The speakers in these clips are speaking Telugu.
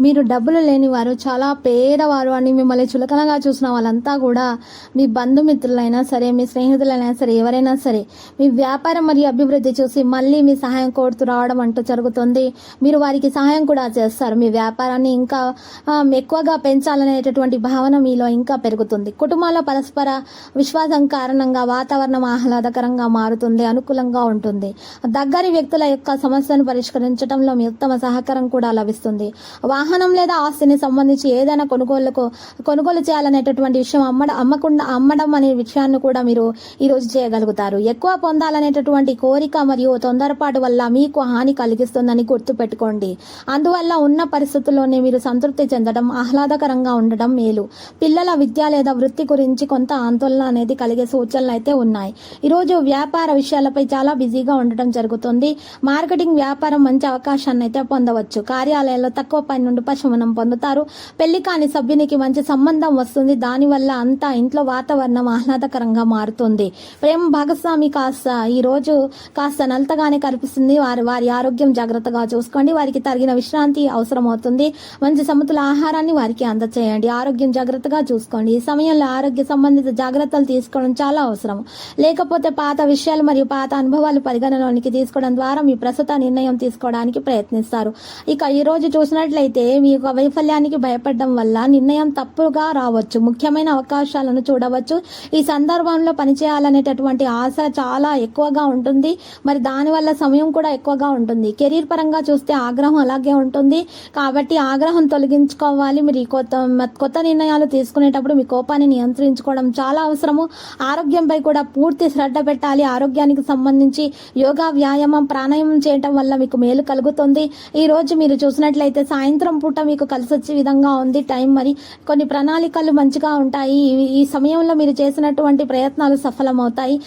మీరు డబ్బులు లేనివారు చాలా పేదవారు అని మిమ్మల్ని చులకనగా చూసిన వాళ్ళంతా కూడా మీ బంధుమిత్రులైనా సరే మీ స్నేహితులైనా సరే ఎవరైనా సరే మీ వ్యాపారం మరియు అభివృద్ధి చూసి మళ్ళీ మీ సహాయం కోరుతూ రావడం అంటూ జరుగుతుంది. మీరు వారికి సహాయం కూడా చేస్తారు. మీ వ్యాపారాన్ని ఇంకా ఎక్కువగా పెంచాలనేటటువంటి భావన మీలో ఇంకా పెరుగుతుంది. కుటుంబాల పరస్పర విశ్వాసం కారణంగా వాతావరణం ఆహ్లాదకరంగా మారుతుంది అనుకూలంగా ఉంటుంది. దగ్గరి వ్యక్తుల యొక్క సమస్యను పరిష్కరించడంలో మీ ఉత్తమ సహకారం కూడా లభిస్తుంది. వాహనం లేదా ఆస్తిని సంబంధించి ఏదైనా కొనుగోలుకు కొనుగోలు చేయాలనేటటువంటి విషయం అమ్మడ అమ్మకుండా అమ్మడం అనే విషయాన్ని కూడా మీరు ఈరోజు చేయగలుగుతారు. ఎక్కువ పొందాలనేటటువంటి కోరిక మరియు తొందరపాటు వల్ల మీకు హాని కలిగిస్తుందని గుర్తుపెట్టుకోండి. అందువల్ల ఉన్న పరిస్థితుల్లోనే మీరు సంతృప్తి చెందడం ఆహ్లాదకరంగా ఉండడం మేలు. పిల్లల విద్య లేదా వృత్తి గురించి కొంత ఆందోళన అనేది కలిగే సూచనలు అయితే ఉన్నాయి. ఈరోజు వ్యాపార విషయాలపై చాలా బిజీగా ఉండటం జరుగుతుంది. మార్కెటింగ్ వ్యాపారం మంచి అవకాశాన్ని అయితే పొందవచ్చు. కార్యాలయాల్లో తక్కువ పని నుండి ఉపశమనం పొందుతారు. పెళ్ళి కాని సభ్యునికి మంచి సంబంధం వస్తుంది. దానివల్ల అంతా ఇంట్లో వాతావరణం ఆహ్లాదకరంగా మారుతుంది. ప్రేమ భాగస్వామి కాస్త ఈ రోజు కాస్త నలతగానే కనిపిస్తుంది. వారి వారి ఆరోగ్యం జాగ్రత్తగా చూసుకోండి. వారికి తగిన విశ్రాంతి అవసరం అవుతుంది మంచి సమతుల ఆహారాన్ని వారికి అందచేయండి. ఆరోగ్యం జాగ్రత్తగా చూసుకోండి. ఈ సమయంలో ఆరోగ్య సంబంధిత జాగ్రత్తలు తీసుకోవడం చాలా అవసరం. లేకపోతే పాత విషయాలు మరియు పాత అనుభవాలు పరిగణలోనికి తీసుకోవడం ద్వారా మీ ప్రస్తుత నిర్ణయం తీసుకోవడానికి ప్రయత్నిస్తారు. ఇక ఈ రోజు చూసినట్లయితే మీ యొక్క వైఫల్యానికి భయపడడం వల్ల నిర్ణయం తప్పుగా రావచ్చు ముఖ్యమైన అవకాశాలను చూడవచ్చు. ఈ సందర్భంలో పనిచేయాలనేటటువంటి ఆశ చాలా ఎక్కువగా ఉంటుంది. మరి దానివల్ల సమయం కూడా ఎక్కువగా ఉంటుంది. కెరీర్ పరంగా చూస్తే ఆగ్రహం అలాగే ఉంటుంది. కాబట్టి ఆగ్రహం తొలగించుకోవాలి. మీరు ఈ కొత్త కొత్త నిర్ణయాలు తీసుకునేటప్పుడు మీ కోపాన్ని నియంత్రించుకోవడం చాలా అవసరము. ఆరోగ్యంపై కూడా పూర్తి శ్రద్ధ పెట్టాలి. ఆరోగ్యానికి సంబంధించి యోగా వ్యాయామం ప్రాణాయామం చేయటం వల్ల మీకు మేలు కలుగుతుంది. ఈ రోజు మీరు చూసినట్లయితే సాయంత్రం పూట మీకు కలిసి వచ్చే విధంగా ఉంది టైం. మరి కొన్ని ప్రణాళికలు మంచిగా ఉంటాయి. ఈ- సమయంలో మీరు చేసినటువంటి ప్రయత్నాలు సఫలమవుతాయి.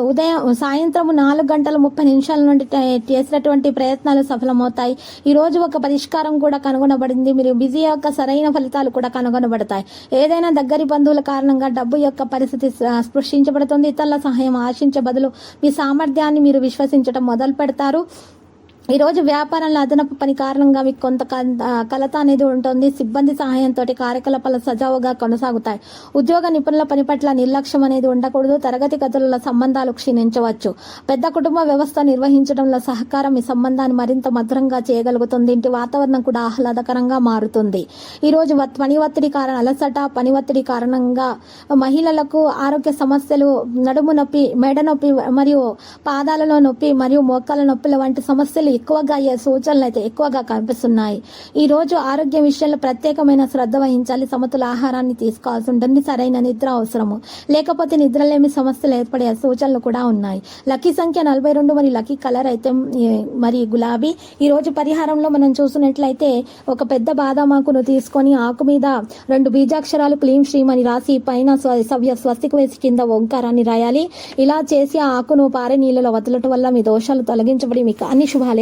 ఉదయం సాయంత్రం నాలుగు గంటల ముప్పై నిమిషాల నుండి చేసినటువంటి ప్రయత్నాలు సఫలమవుతాయి. ఈ రోజు ఒక పరిష్కారం కూడా కనుగొనబడింది. మీరు బిజీ యొక్క సరైన ఫలితాలు కూడా కనుగొనబడతాయి. ఏదైనా దగ్గరి బంధువుల కారణంగా డబ్బు యొక్క పరిస్థితి స్పృశించబడుతుంది. ఇతరుల సహాయం ఆశించే బదులు మీ సామర్థ్యాన్ని మీరు విశ్వసించడం మొదలు పెడతారు ఈరోజు వ్యాపారంలో అదనపు పని కారణంగా మీకు కొంత కలత అనేది ఉంటుంది. సిబ్బంది సహాయంతో కార్యకలాపాలు సజావుగా కొనసాగుతాయి. ఉద్యోగ నిపుణుల పని పట్ల నిర్లక్ష్యం అనేది ఉండకూడదు. తరగతి గదుల సంబంధాలు క్షీణించవచ్చు. పెద్ద కుటుంబ వ్యవస్థ నిర్వహించడంలో సహకారం ఈ సంబంధాన్ని మరింత మధురంగా చేయగలుగుతుంది. ఇంటి వాతావరణం కూడా ఆహ్లాదకరంగా మారుతుంది. ఈరోజు వత్- పని ఒత్తిడి కారణ అలసట పని ఒత్తిడి కారణంగా మహిళలకు ఆరోగ్య సమస్యలు నడుము నొప్పి మెడ నొప్పి మరియు పాదాలలో నొప్పి మరియు మోకాల నొప్పుల వంటి సమస్యలు ఎక్కువగా అయ్యే సూచనలు అయితే ఎక్కువగా కనిపిస్తున్నాయి. ఈ రోజు ఆరోగ్య విషయంలో ప్రత్యేకమైన శ్రద్ధ వహించాలి సమతుల ఆహారాన్ని తీసుకోవాల్సి ఉంటుంది. సరైన నిద్ర అవసరము. లేకపోతే నిద్రలేమి సమస్యలు ఏర్పడే సూచనలు కూడా ఉన్నాయి. లక్కీ సంఖ్య నలభై రెండు మరి లక్కీ కలర్ అయితే మరి గులాబీ. ఈ రోజు పరిహారంలో మనం చూసినట్లయితే ఒక పెద్ద బాదామాకును తీసుకొని ఆకు మీద రెండు బీజాక్షరాలు క్లీం శ్రీమని రాసి పైన సవ్య స్వస్తికి వేసి కింద ఓంకారాన్ని రాయాలి. ఇలా చేసి ఆ ఆకును పారే నీళ్ళలో వదలటం వల్ల మీ దోషాలు తొలగించబడి మీకు అన్ని శుభాలే